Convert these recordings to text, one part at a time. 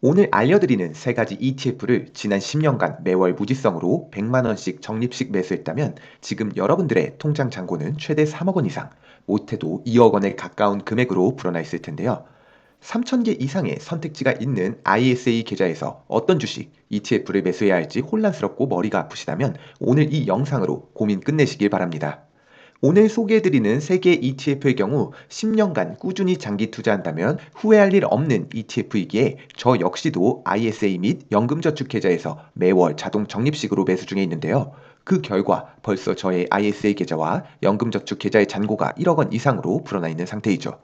오늘 알려드리는 세 가지 ETF를 지난 10년간 매월 무지성으로 100만원씩 적립식 매수했다면 지금 여러분들의 통장 잔고는 최대 3억 원 이상, 못해도 2억 원에 가까운 금액으로 불어나 있을 텐데요. 3,000개 이상의 선택지가 있는 ISA 계좌에서 어떤 주식, ETF를 매수해야 할지 혼란스럽고 머리가 아프시다면 오늘 이 영상으로 고민 끝내시길 바랍니다. 오늘 소개해드리는 세계 ETF의 경우 10년간 꾸준히 장기 투자한다면 후회할 일 없는 ETF이기에 저 역시도 ISA 및 연금저축계좌에서 매월 자동 적립식으로 매수 중에 있는데요. 그 결과 벌써 저의 ISA 계좌와 연금저축계좌의 잔고가 1억 원 이상으로 불어나 있는 상태이죠.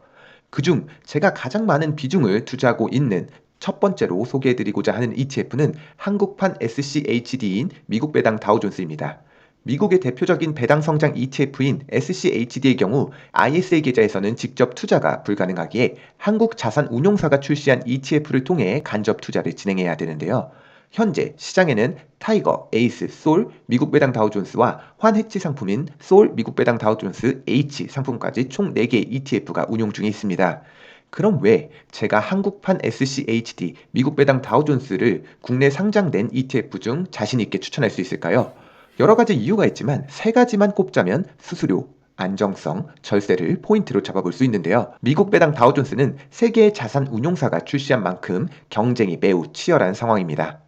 그중 제가 가장 많은 비중을 투자하고 있는 첫 번째로 소개해드리고자 하는 ETF는 한국판 SCHD인 미국 배당 다우존스입니다. 미국의 대표적인 배당 성장 ETF인 SCHD의 경우 ISA 계좌에서는 직접 투자가 불가능하기에 한국 자산 운용사가 출시한 ETF를 통해 간접 투자를 진행해야 되는데요. 현재 시장에는 타이거, 에이스, 솔, 미국 배당 다우존스와 환해치 상품인 솔, 미국 배당 다우존스 H 상품까지 총 4개의 ETF가 운용 중에 있습니다. 그럼 왜 제가 한국판 SCHD, 미국 배당 다우존스를 국내 상장된 ETF 중 자신 있게 추천할 수 있을까요? 여러 가지 이유가 있지만 세 가지만 꼽자면 수수료, 안정성, 절세를 포인트로 잡아볼 수 있는데요. 미국 배당 다우존스는 세계의 자산 운용사가 출시한 만큼 경쟁이 매우 치열한 상황입니다.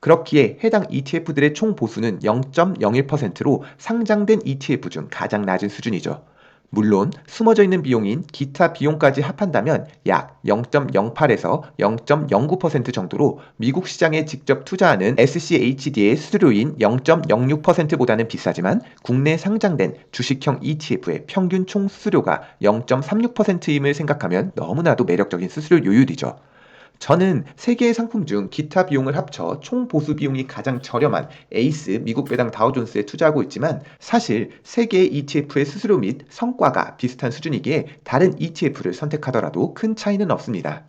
그렇기에 해당 ETF들의 총 보수는 0.01%로 상장된 ETF 중 가장 낮은 수준이죠. 물론 숨어져 있는 비용인 기타 비용까지 합한다면 약 0.08에서 0.09% 정도로 미국 시장에 직접 투자하는 SCHD의 수수료인 0.06%보다는 비싸지만 국내 상장된 주식형 ETF의 평균 총 수수료가 0.36%임을 생각하면 너무나도 매력적인 수수료 요율이죠. 저는 세 개의 상품 중 기타 비용을 합쳐 총 보수 비용이 가장 저렴한 에이스 미국 배당 다우존스에 투자하고 있지만 사실 세 개의 ETF의 수수료 및 성과가 비슷한 수준이기에 다른 ETF를 선택하더라도 큰 차이는 없습니다.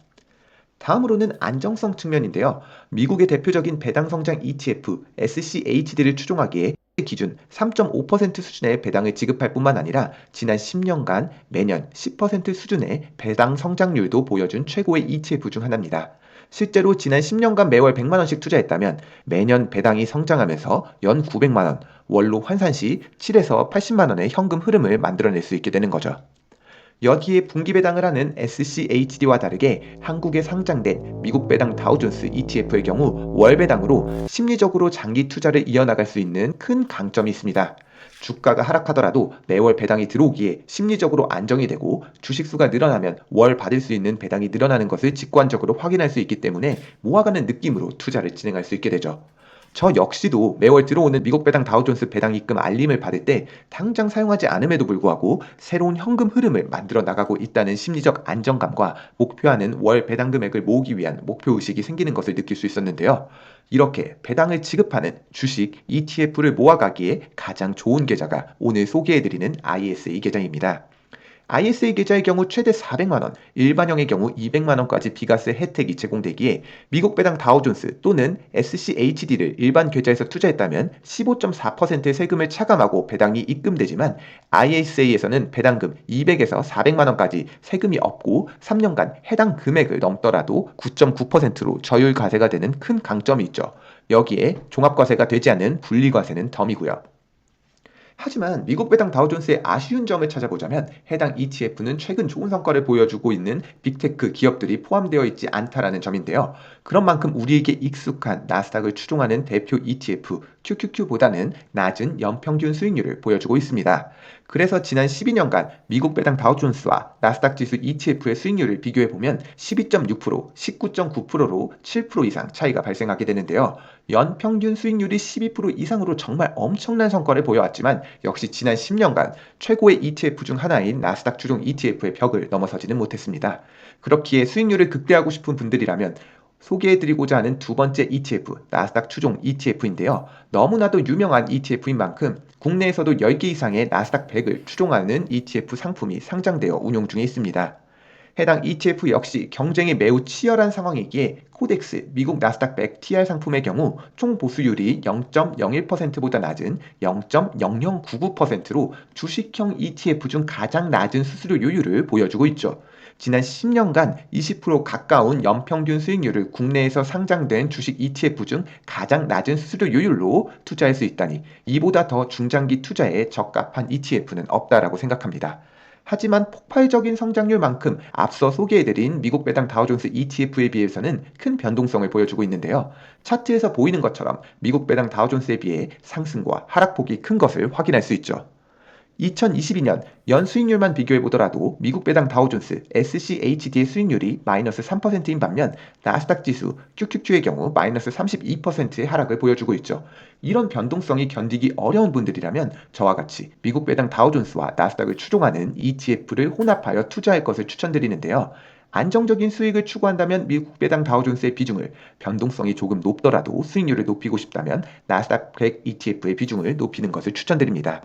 다음으로는 안정성 측면인데요. 미국의 대표적인 배당 성장 ETF SCHD를 추종하기에 기준 3.5% 수준의 배당을 지급할 뿐만 아니라 지난 10년간 매년 10% 수준의 배당 성장률도 보여준 최고의 ETF 중 하나입니다. 실제로 지난 10년간 매월 100만원씩 투자했다면 매년 배당이 성장하면서 연 900만원, 월로 환산 시 7에서 80만원의 현금 흐름을 만들어낼 수 있게 되는 거죠. 여기에 분기 배당을 하는 SCHD와 다르게 한국에 상장된 미국 배당 다우존스 ETF의 경우 월 배당으로 심리적으로 장기 투자를 이어나갈 수 있는 큰 강점이 있습니다. 주가가 하락하더라도 매월 배당이 들어오기에 심리적으로 안정이 되고 주식수가 늘어나면 월 받을 수 있는 배당이 늘어나는 것을 직관적으로 확인할 수 있기 때문에 모아가는 느낌으로 투자를 진행할 수 있게 되죠. 저 역시도 매월 들어오는 미국 배당 다우존스 배당 입금 알림을 받을 때 당장 사용하지 않음에도 불구하고 새로운 현금 흐름을 만들어 나가고 있다는 심리적 안정감과 목표하는 월 배당 금액을 모으기 위한 목표 의식이 생기는 것을 느낄 수 있었는데요. 이렇게 배당을 지급하는 주식 ETF를 모아가기에 가장 좋은 계좌가 오늘 소개해드리는 ISA 계좌입니다. ISA 계좌의 경우 최대 400만원, 일반형의 경우 200만원까지 비과세 혜택이 제공되기에 미국 배당 다우존스 또는 SCHD를 일반 계좌에서 투자했다면 15.4%의 세금을 차감하고 배당이 입금되지만 ISA에서는 배당금 200에서 400만원까지 세금이 없고 3년간 해당 금액을 넘더라도 9.9%로 저율 과세가 되는 큰 강점이 있죠. 여기에 종합과세가 되지 않는 분리과세는 덤이고요. 하지만 미국 배당 다우존스의 아쉬운 점을 찾아보자면 해당 ETF는 최근 좋은 성과를 보여주고 있는 빅테크 기업들이 포함되어 있지 않다라는 점인데요. 그런 만큼 우리에게 익숙한 나스닥을 추종하는 대표 ETF QQQ보다는 낮은 연평균 수익률을 보여주고 있습니다. 그래서 지난 12년간 미국 배당 다우존스와 나스닥 지수 ETF의 수익률을 비교해 보면 12.6%, 19.9%로 7% 이상 차이가 발생하게 되는데요. 연평균 수익률이 12% 이상으로 정말 엄청난 성과를 보여왔지만 역시 지난 10년간 최고의 ETF 중 하나인 나스닥 주종 ETF의 벽을 넘어서지는 못했습니다. 그렇기에 수익률을 극대화하고 싶은 분들이라면 소개해드리고자 하는 두 번째 ETF, 나스닥 추종 ETF인데요. 너무나도 유명한 ETF인 만큼 국내에서도 10개 이상의 나스닥 100을 추종하는 ETF 상품이 상장되어 운용 중에 있습니다. 해당 ETF 역시 경쟁이 매우 치열한 상황이기에 코덱스 미국 나스닥 100 TR 상품의 경우 총 보수율이 0.01%보다 낮은 0.0099%로 주식형 ETF 중 가장 낮은 수수료율을 보여주고 있죠. 지난 10년간 20% 가까운 연평균 수익률을 국내에서 상장된 주식 ETF 중 가장 낮은 수수료율로 투자할 수 있다니 이보다 더 중장기 투자에 적합한 ETF는 없다라고 생각합니다. 하지만 폭발적인 성장률만큼 앞서 소개해드린 미국 배당 다우존스 ETF에 비해서는 큰 변동성을 보여주고 있는데요. 차트에서 보이는 것처럼 미국 배당 다우존스에 비해 상승과 하락폭이 큰 것을 확인할 수 있죠. 2022년 연 수익률만 비교해 보더라도 미국 배당 다우존스 SCHD의 수익률이 마이너스 3%인 반면 나스닥 지수 QQQ의 경우 마이너스 32%의 하락을 보여주고 있죠. 이런 변동성이 견디기 어려운 분들이라면 저와 같이 미국 배당 다우존스와 나스닥을 추종하는 ETF를 혼합하여 투자할 것을 추천드리는데요. 안정적인 수익을 추구한다면 미국 배당 다우존스의 비중을 변동성이 조금 높더라도 수익률을 높이고 싶다면 나스닥 100 ETF의 비중을 높이는 것을 추천드립니다.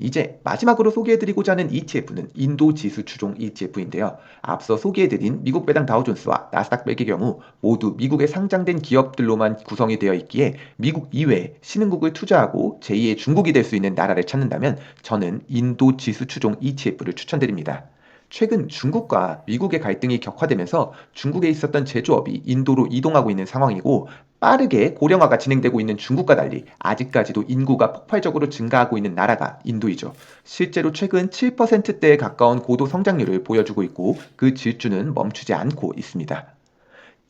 이제 마지막으로 소개해드리고자 하는 ETF는 인도 지수 추종 ETF인데요. 앞서 소개해드린 미국 배당 다우존스와 나스닥 100의 경우 모두 미국에 상장된 기업들로만 구성이 되어 있기에 미국 이외에 신흥국을 투자하고 제2의 중국이 될 수 있는 나라를 찾는다면 저는 인도 지수 추종 ETF를 추천드립니다. 최근 중국과 미국의 갈등이 격화되면서 중국에 있었던 제조업이 인도로 이동하고 있는 상황이고 빠르게 고령화가 진행되고 있는 중국과 달리 아직까지도 인구가 폭발적으로 증가하고 있는 나라가 인도이죠. 실제로 최근 7%대에 가까운 고도 성장률을 보여주고 있고 그 질주는 멈추지 않고 있습니다.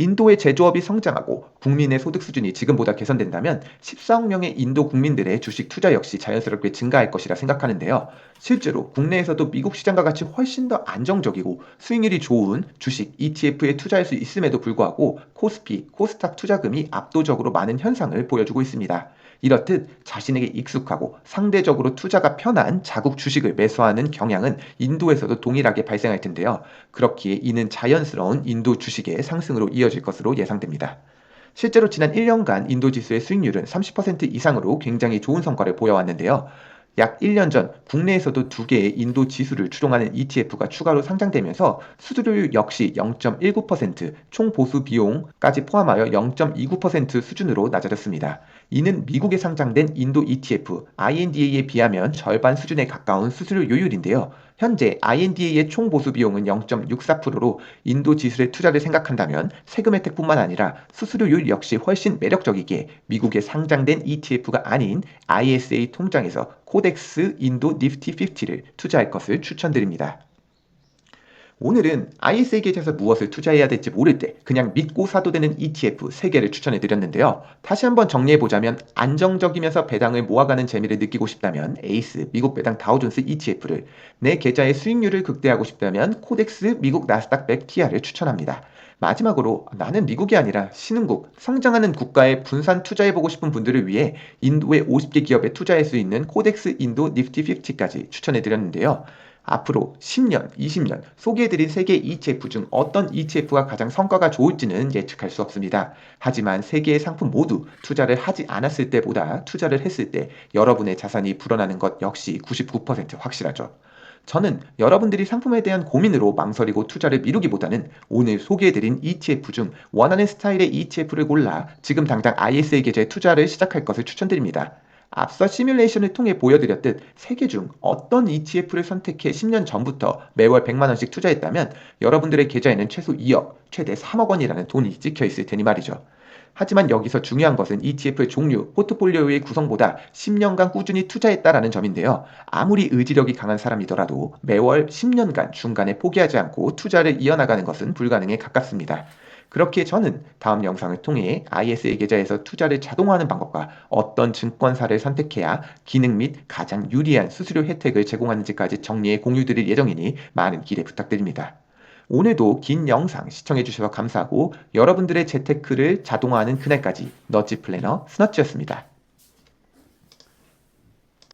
인도의 제조업이 성장하고 국민의 소득 수준이 지금보다 개선된다면 14억 명의 인도 국민들의 주식 투자 역시 자연스럽게 증가할 것이라 생각하는데요. 실제로 국내에서도 미국 시장과 같이 훨씬 더 안정적이고 수익률이 좋은 주식 ETF에 투자할 수 있음에도 불구하고 코스피, 코스닥 투자금이 압도적으로 많은 현상을 보여주고 있습니다. 이렇듯 자신에게 익숙하고 상대적으로 투자가 편한 자국 주식을 매수하는 경향은 인도에서도 동일하게 발생할 텐데요. 그렇기에 이는 자연스러운 인도 주식의 상승으로 이어질 것으로 예상됩니다. 실제로 지난 1년간 인도 지수의 수익률은 30% 이상으로 굉장히 좋은 성과를 보여왔는데요. 약 1년 전 국내에서도 두 개의 인도 지수를 추종하는 ETF가 추가로 상장되면서 수수료율 역시 0.19%, 총 보수 비용까지 포함하여 0.29% 수준으로 낮아졌습니다. 이는 미국에 상장된 인도 ETF INDA에 비하면 절반 수준에 가까운 수수료율인데요. 현재 INDA의 총 보수 비용은 0.64%로 인도 지수의 투자를 생각한다면 세금 혜택뿐만 아니라 수수료율 역시 훨씬 매력적이기에 미국에 상장된 ETF가 아닌 ISA 통장에서 코덱스 인도 니프티 50를 투자할 것을 추천드립니다. 오늘은 ISA 계좌에서 무엇을 투자해야 될지 모를 때 그냥 믿고 사도 되는 ETF 3개를 추천해 드렸는데요. 다시 한번 정리해 보자면 안정적이면서 배당을 모아가는 재미를 느끼고 싶다면 에이스 미국 배당 다우존스 ETF를 내 계좌의 수익률을 극대화하고 싶다면 코덱스 미국 나스닥 100 TR을 추천합니다. 마지막으로 나는 미국이 아니라 신흥국, 성장하는 국가에 분산 투자해보고 싶은 분들을 위해 인도의 50개 기업에 투자할 수 있는 코덱스 인도 니프티 50까지 추천해드렸는데요. 앞으로 10년, 20년 소개해드린 세계 ETF 중 어떤 ETF가 가장 성과가 좋을지는 예측할 수 없습니다. 하지만 세 개의 상품 모두 투자를 하지 않았을 때보다 투자를 했을 때 여러분의 자산이 불어나는 것 역시 99% 확실하죠. 저는 여러분들이 상품에 대한 고민으로 망설이고 투자를 미루기보다는 오늘 소개해드린 ETF 중 원하는 스타일의 ETF를 골라 지금 당장 ISA 계좌에 투자를 시작할 것을 추천드립니다. 앞서 시뮬레이션을 통해 보여드렸듯 세개 중 어떤 ETF를 선택해 10년 전부터 매월 100만원씩 투자했다면 여러분들의 계좌에는 최소 2억, 최대 3억 원이라는 돈이 찍혀 있을 테니 말이죠. 하지만 여기서 중요한 것은 ETF의 종류, 포트폴리오의 구성보다 10년간 꾸준히 투자했다라는 점인데요. 아무리 의지력이 강한 사람이더라도 매월 10년간 중간에 포기하지 않고 투자를 이어나가는 것은 불가능에 가깝습니다. 그렇게 저는 다음 영상을 통해 ISA 계좌에서 투자를 자동화하는 방법과 어떤 증권사를 선택해야 기능 및 가장 유리한 수수료 혜택을 제공하는지까지 정리해 공유드릴 예정이니 많은 기대 부탁드립니다. 오늘도 긴 영상 시청해주셔서 감사하고 여러분들의 재테크를 자동화하는 그날까지 너지 플래너 스너치였습니다.